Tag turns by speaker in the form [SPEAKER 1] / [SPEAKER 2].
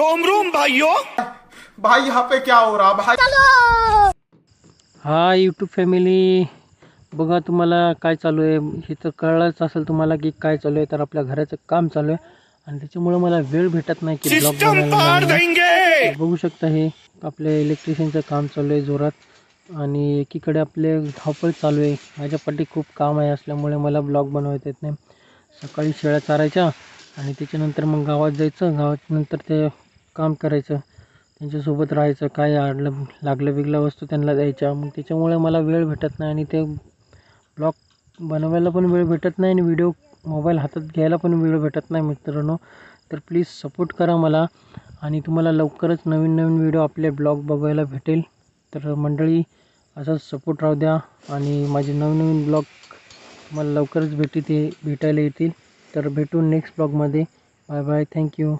[SPEAKER 1] Rome Rome भाइयों।
[SPEAKER 2] भाई यहाँ पे क्या हो रहा भाई?
[SPEAKER 3] हा यूट्यूब फॅमिली बघा तुम्हाला काय चालू आहे. हे तर कळलंच असेल तुम्हाला की काय चालू आहे तर आपल्या घराचं काम चालू आहे. आणि त्याच्यामुळे मला वेळ भेटत नाही की ब्लॉग बघू शकता हे आपल्या इलेक्ट्रिशियनचं काम चालू आहे जोरात. आणि एकीकडे आपले धावपळ चालू आहे. माझ्या पाठी खूप काम आहे असल्यामुळे मला ब्लॉग बनवता येत नाही. सकाळी शेळ्या चारायच्या आणि त्याच्यानंतर मग गावात जायचं. गावात नंतर ते काम करायचं त्यांच्यासोबत राहायचं काय आडलं लागलं बिगलं वस्तू त्यांना द्यायच्या. मग त्याच्यामुळे मला वेळ भेटत नाही आणि ते ब्लॉग बनवायला पण वेळ भेटत नाही आणि व्हिडिओ मोबाईल हातात घ्यायला पण वेळ भेटत नाही मित्रांनो. तर प्लीज सपोर्ट करा मला आणि तुम्हाला लवकरच नवीन नवीन व्हिडिओ आपले ब्लॉग बघायला भेटेल. तर मंडळी असाच सपोर्ट राहू द्या आणि माझे नवीन ब्लॉग तुम्हाला लवकरच भेटी ते भेटायला येतील. तर भेटू नेक्स्ट ब्लॉगमध्ये. Bye bye. थँक्यू